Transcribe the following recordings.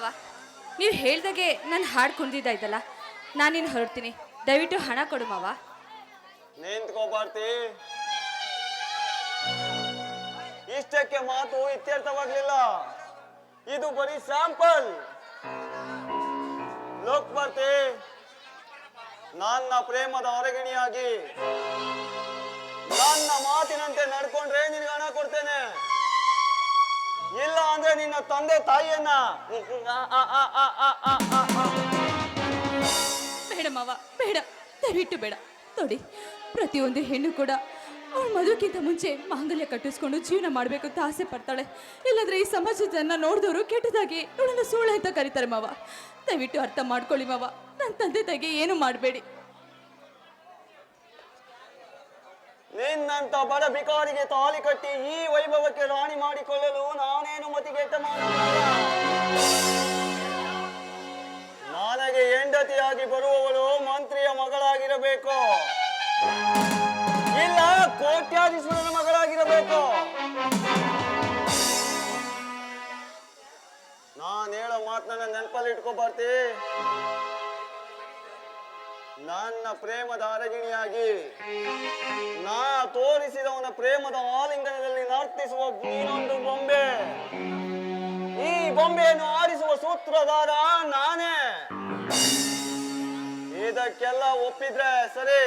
ಮಾವ ನೀವು ಹೇಳ್ದಾಗೆ ನಾನು ಹಾಡು ಕುಂದಿದ್ದಾಯ್ತಲ್ಲ ನಾನಿನ್ ಹೊರಡ್ತೀನಿ. ದಯವಿಟ್ಟು ಹಣ ಕೊಡು ಮಾವ. ನಿಂತ್ಕೋ ಇಷ್ಟಕ್ಕೆ ಮಾತು ಇತ್ಯರ್ಥವಾಗ್ಲಿಲ್ಲ. ಇದು ಬರೀ ಸ್ಯಾಂಪಲ್. ಲೋಕ್ ಭಾರತಿ ನನ್ನ ಪ್ರೇಮದ ಹೊರಗಿಣಿಯಾಗಿ, ನನ್ನ ಮಾತಿನಂತೆ ನಡ್ಕೊಂಡ್ರೆ ನಿನ್ಗೆ ಹಣ ಕೊಡ್ತೇನೆ. ಇಲ್ಲ ಅಂದ್ರೆ ನಿನ್ನ ತಂದೆ ತಾಯಿಯನ್ನ. ಬೇಡ ಮಾವ, ಬೇಡ. ದಯವಿಟ್ಟು ಬೇಡ. ನೋಡಿ, ಪ್ರತಿಯೊಂದು ಹೆಣ್ಣು ಕೂಡ ಅವಳ ಮದುವೆಗಿಂತ ಮುಂಚೆ ಮಾಂಗಲ್ಯ ಕಟ್ಟಿಸ್ಕೊಂಡು ಜೀವನ ಮಾಡಬೇಕು ಅಂತ ಆಸೆ ಪಡ್ತಾಳೆ. ಇಲ್ಲಾಂದ್ರೆ ಈ ಸಮಾಜದ ನೋಡಿದವರು ಕೆಟ್ಟದಾಗಿ ಇವಳನ್ನ ಸೂಳೆ ಅಂತ ಕರೀತಾರೆ ಮಾವ. ದಯವಿಟ್ಟು ಅರ್ಥ ಮಾಡ್ಕೊಳ್ಳಿ ಮಾವ. ನನ್ನ ತಂದೆ ತಾಯಿಗೆ ಏನು ಮಾಡಬೇಡಿ. ನಿನ್ನಂತ ಬಡ ಬಿಕಾರಿಗೆ ತಾಲಿ ಕಟ್ಟಿ ಈ ವೈಭವಕ್ಕೆ ರಾಣಿ ಮಾಡಿಕೊಳ್ಳಲು ನಾನೇನು ಮತಿಗೆಟ್ಟ. ನನಗೆ ಹೆಂಡತಿಯಾಗಿ ಬರುವವಳು ಮಂತ್ರಿಯ ಮಗಳಾಗಿರಬೇಕು. ಇಲ್ಲ, ಕೋಟ್ಯಾಧೀಶ್ವರನ ಮಗಳಾಗಿರಬೇಕು. ನಾನು ಹೇಳೋ ಮಾತನ್ನ ನೆನಪಲ್ಲಿ ಇಟ್ಕೊ ಬರ್ತಿ. ನನ್ನ ಪ್ರೇಮದ ಅರಗಿಣಿಯಾಗಿ ನಾ ತೋರಿಸಿದವನ ಪ್ರೇಮದ ಆಲಿಂಗನದಲ್ಲಿ ನರ್ತಿಸುವ ಇನ್ನೊಂದು ಬೊಂಬೆ. ಈ ಬೊಂಬೆಯನ್ನು ಆರಿಸುವ ಸೂತ್ರಧಾರ ನಾನೇ. ಇದಕ್ಕೆಲ್ಲ ಒಪ್ಪಿದ್ರೆ ಸರಿ,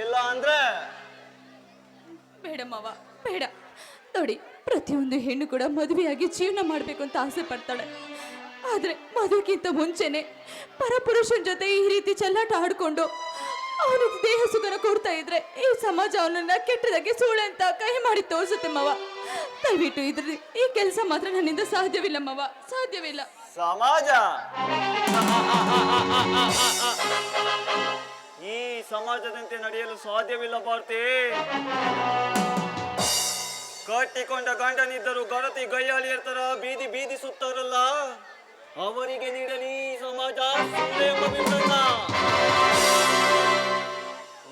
ಇಲ್ಲ ಅಂದ್ರೆ? ಬೇಡ ಬೇಡ. ನೋಡಿ, ಪ್ರತಿಯೊಂದು ಹೆಣ್ಣು ಕೂಡ ಮದುವೆಯಾಗಿ ಜೀವನ ಮಾಡಬೇಕು ಅಂತ ಆಸೆ ಪಡ್ತಾಳೆ. ಆದರೆ ಮದುವೆಗಿಂತ ಮುಂಚೆನೆ ಪರಪುರುಷನ ಜೊತೆ ಈ ರೀತಿ ಚೆಲ್ಲಾಟ ಆಡ್ಕೊಂಡು ಅವನ ದೇಹ ಸುಖನ ಕೊಡ್ತಾ ಇದ್ರೆ ಈ ಸಮಾಜ ಅವನನ್ನ ಕೆಟ್ಟದಾಗಿ ಸೂಳೆ ಅಂತ ಕೈ ಮಾಡಿ ತೋರಿಸುತ್ತೆ ಮವ. ದಯವಿಟ್ಟು ಇದ್ರ ಈ ಕೆಲಸ ಮಾತ್ರ ನನ್ನಿಂದ ಸಾಧ್ಯವಿಲ್ಲ ಮವ. ಸಾಧ್ಯವಿಲ್ಲ. ಸಮಾಜ? ಈ ಸಮಾಜದಂತೆ ನಡೆಯಲು ಸಾಧ್ಯವಿಲ್ಲ ಭಾರತಿ. ಕಟ್ಟಿಕೊಂಡ ಗಂಡನಿದ್ದರು ಗಣತಿ ಗೈಯಾಳಿ ಇರ್ತಾರ ಬೀದಿ ಬೀದಿ ಸುತ್ತವರಲ್ಲ ಅವರಿಗೆ ನೀಡಲಿ ಸಮಾಜ.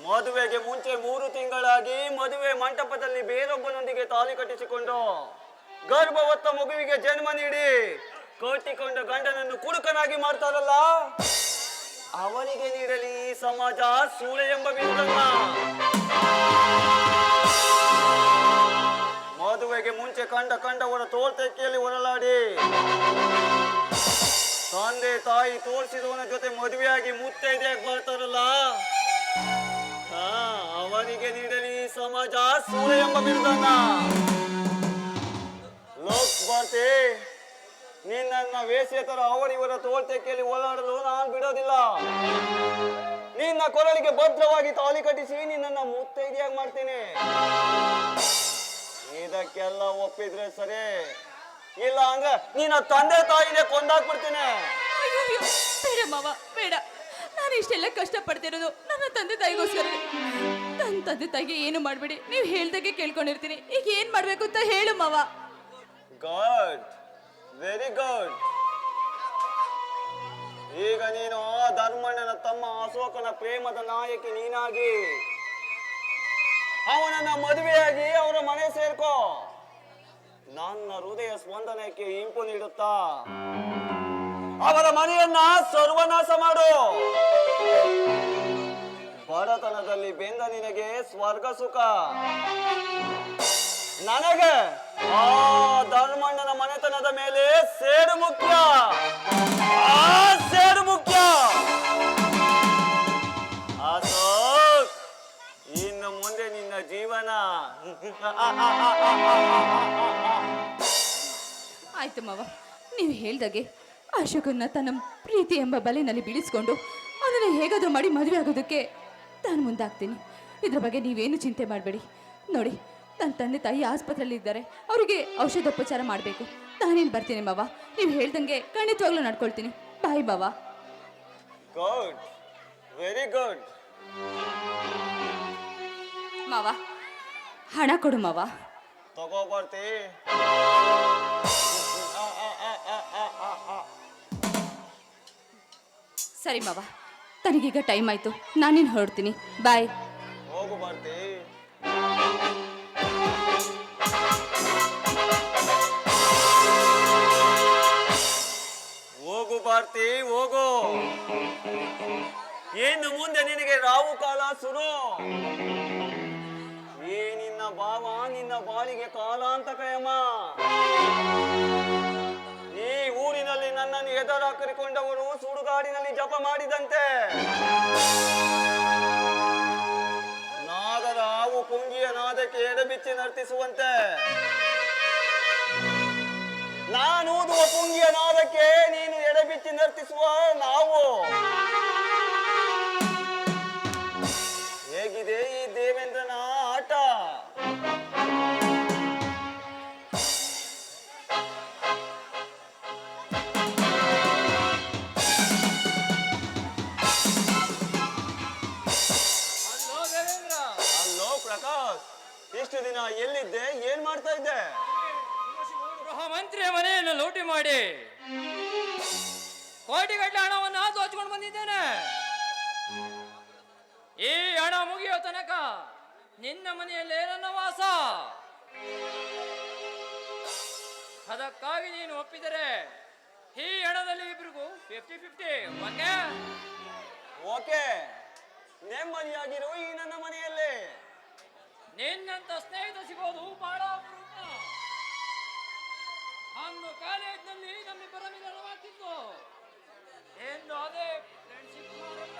ಮದುವೆಗೆ ಮುಂಚೆ ಮೂರು ತಿಂಗಳಾಗಿ ಮದುವೆ ಮಂಟಪದಲ್ಲಿ ಬೇರೊಬ್ಬನೊಂದಿಗೆ ತಾಲಿ ಕಟ್ಟಿಸಿಕೊಂಡು ಗರ್ಭವತ್ತ ಮಗುವಿಗೆ ಜನ್ಮ ನೀಡಿ ಕಟ್ಟಿಕೊಂಡ ಗಂಡನನ್ನು ಕುಡುಕನಾಗಿ ಮಾಡ್ತಾರಲ್ಲ ಅವನಿಗೆ ನೀಡಲಿ ಸಮಾಜ ಸೂಳೆ ಎಂಬ ಬಿಂದಮ್ಮ ಮದುವೆಗೆ ಮುಂಚೆ ಕಂಡ ಕಂಡ ಕಂಡವರ ತೋಳ್ತೆಕ್ಕೆಯಲ್ಲಿ ಹೊರಲಾಡಿ ತಂದೆ ತಾಯಿ ತೋರಿಸಿದವನ ಜೊತೆ ಮದುವೆಯಾಗಿ ಮುತ್ತೈದೆಯಾಗಿ ಬರ್ತಾರಲ್ಲ? ಅವನಿಗೆ ನೀಡಲಿ ಸಮಾಜ ಸೂರ್ಯ ಎಂಬ ಬಿರುದನ್ನ. ಲೋಕ್ ಬರ್ತಿ ನಿನ್ನ ವೇಷೇತರ ಅವರಿವರ ತೋಳ್ತೆಕೆಯಲ್ಲಿ ಓಡಾಡಲು ನಾನು ಬಿಡೋದಿಲ್ಲ. ನಿನ್ನ ಕೊರಳಿಗೆ ಭದ್ರವಾಗಿ ತಾಲಿ ಕಟ್ಟಿಸಿ ನಿನ್ನನ್ನ ಮುತ್ತೈದೆಯಾಗಿ ಮಾಡ್ತೀನಿ. ಇದಕ್ಕೆಲ್ಲ ಒಪ್ಪಿದ್ರೆ ಸರಿ. ಇಲ್ಲ ಅಂದ್ರೆ ನೀನ ತಂದೆ ತಾಯಿನೇ ಕೊಂದಾಕ್ಬಿಡ್ತೀನಿ. ಬಿಡ್ತೀನಿ ಬೇಡ ಮಾವ ಬೇಡ. ನಾನು ಇಷ್ಟೆಲ್ಲ ಕಷ್ಟಪಡ್ತಿರೋದು ನನ್ನ ತಂದೆ ತಾಯಿಗೋಸ್ಕರ ನನ್ನ ತಂದೆ ತಾಯಿಗೆ ಏನು ಮಾಡಬೇಡಿ? ನೀವು ಹೇಳ್ದಾಗೆ ಕೇಳ್ಕೊಂಡಿರ್ತೀನಿ. ಈಗ ಏನು ಮಾಡಬೇಕು ಅಂತ ಹೇಳು ಮಾವ. ಗಾಡ್ ವೆರಿ ಗುಡ್ ಈಗ ನೀನು ಆ ಧರ್ಮಣ್ಣನ ತಮ್ಮ ಅಶೋಕನ ಪ್ರೇಮದ ನಾಯಕಿ ನೀನಾಗಿ. ಅವನನ್ನ ಮದುವೆಯಾಗಿ ಅವರ ಮನೆ ಸೇರ್ಕೋ. ನನ್ನ ಹೃದಯ ಸ್ಪಂದನಕ್ಕೆ ಇಂಪು ನೀಡುತ್ತಾ. ಅವರ ಮನೆಯನ್ನ ಸರ್ವನಾಶ ಮಾಡು. ಬಡತನದಲ್ಲಿ ಬೆಂದ ನಿನಗೆ ಸ್ವರ್ಗ ಸುಖ. ನನಗೆ ಆ ಧರ್ಮಣ್ಣನ ಮನೆತನದ ಮೇಲೆ ಸೇಡು ಮುಖ್ಯ. ಆಯ್ತು ಮಾವ ನೀವು ಹೇಳ್ದಾಗೆ ಅಶೋಕನ್ನ ತನ್ನ ಪ್ರೀತಿ ಎಂಬ ಬಲೆನಲ್ಲಿ ಬೀಳಿಸ್ಕೊಂಡು ಅದನ್ನು ಹೇಗಾದರೂ ಮಾಡಿ ಮದುವೆ ಆಗೋದಕ್ಕೆ ನಾನು ಮುಂದಾಗ್ತೀನಿ. ಇದ್ರ ಬಗ್ಗೆ ನೀವೇನು ಚಿಂತೆ ಮಾಡಬೇಡಿ. ನೋಡಿ ನನ್ನ ತಂದೆ ತಾಯಿ ಆಸ್ಪತ್ರೆಯಲ್ಲಿ ಇದ್ದಾರೆ. ಅವರಿಗೆ ಔಷಧೋಪಚಾರ ಮಾಡಬೇಕು. ನಾನೇನು ಬರ್ತೀನಿ ಮಾವ? ನೀವು ಹೇಳ್ದಂಗೆ ಖಂಡಿತವಾಗ್ಲೂ ನಡ್ಕೊಳ್ತೀನಿ. ಬಾಯ್ ಬಾವ ಗುಡ್ ವೆರಿ ಗುಡ್ ಮಾವ ಹಣ ಕೊಡು ಮಾವ ತಗೋ ಬರ್ತಿ. ಸರಿ ಮಾವ. ತನಗೀಗ ಟೈಮ್ ಆಯ್ತು. ನಾನೇನು ಹೊರಡ್ತೀನಿ. ಬಾಯ್. ಹೋಗು ಬರ್ತಿ. ಚಕ್ರವರ್ತಿ ಹೋಗು. ಏನು ಮುಂದೆ ನಿನಗೆ ರಾವು ಕಾಲ ಸುರು. ಭಾವ ನಿನ್ನ ಬಾಳಿಗೆ ಕಾಲಾಂತಕಯಮ ಈ ಊರಿನಲ್ಲಿ ನನ್ನನ್ನು ಎದುರಾಕರಿಕೊಂಡವರು ಸುಡುಗಾಡಿನಲ್ಲಿ ಜಪ ಮಾಡಿದಂತೆ. ನಾಗದ ಹಾವು ಕುಂಗಿಯ ನಾದಕ್ಕೆ ಎಡಬಿಚ್ಚಿ ನರ್ತಿಸುವಂತೆ. ನಾನು ಊದುವ ಪುಂಗಿಯ ನಾದಕ್ಕೆ ನೀನು ಎಡಬಿಚ್ಚಿ ನರ್ತಿಸುವ ನಾವು. ಇಷ್ಟು ದಿನ ಎಲ್ಲಿದ್ದೆ? ಏನ್ ಮಾಡ್ತಾ ಇದ್ದೆ? ಗೃಹ ಮಂತ್ರಿಯ ಮನೆಯನ್ನು ಲೂಟಿ ಮಾಡಿ ಕೋಟಿಗಟ್ಟಲೆ ಹಣವನ್ನು ದೋಚ್ಕೊಂಡು ಬಂದಿದ್ದೇನೆ. ಈ ಹಣ ಮುಗಿಯೋ ತನಕ ನಿನ್ನ ಮನೆಯಲ್ಲೇ ನನ್ನ ವಾಸ. ಅದಕ್ಕಾಗಿ ನೀನು ಒಪ್ಪಿದರೆ ಈ ಹಣದಲ್ಲಿ ಇಬ್ರಿಗೂ ಫಿಫ್ಟಿ ಫಿಫ್ಟಿ ಓಕೆ? ಓಕೆ. ನೆಮ್ಮದಿಯಾಗಿರೋ ಈ ನನ್ನ ಮನೆಯಲ್ಲಿ. ನಿನ್ನಂತ ಸ್ನೇಹಿತ ಸಿಗೋದು ಬಹಳ ಅಪರೂಪ ಅಂದು ಕಾಲೇಜ್ನಲ್ಲಿ ನಮ್ಮಿಬ್ಬರ ಮಿಲನವಾಗ್ತಿತ್ತು ಎಂದು ಅದೇ ಫ್ರೆಂಡ್ಶಿಪ್ ಮಾಡಲ್ಲ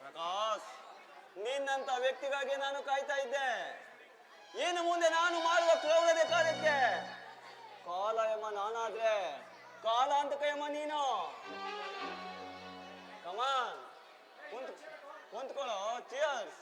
ಪ್ರಕಾಶ್, ನಿನ್ನಂತ ವ್ಯಕ್ತಿಗಾಗಿ ನಾನು ಕಾಯ್ತಾ ಇದ್ದೆ. ಇನ್ನು ಮುಂದೆ ನಾನು ಮಾಡುವ ಕ್ರೌರ್ಯದ ಕಾರ್ಯಕ್ಕೆ. ಕಾಲ ಎಮ್ಮ ನಾನಾದ್ರೆ, ಕಾಲ ಅಂತ ಕೈಯಮ್ಮ ನೀನು. ಕಮಾನ್ ಕುಂತ್ಕೊಳ್ಳೋ ಚಿಯರ್ಸ್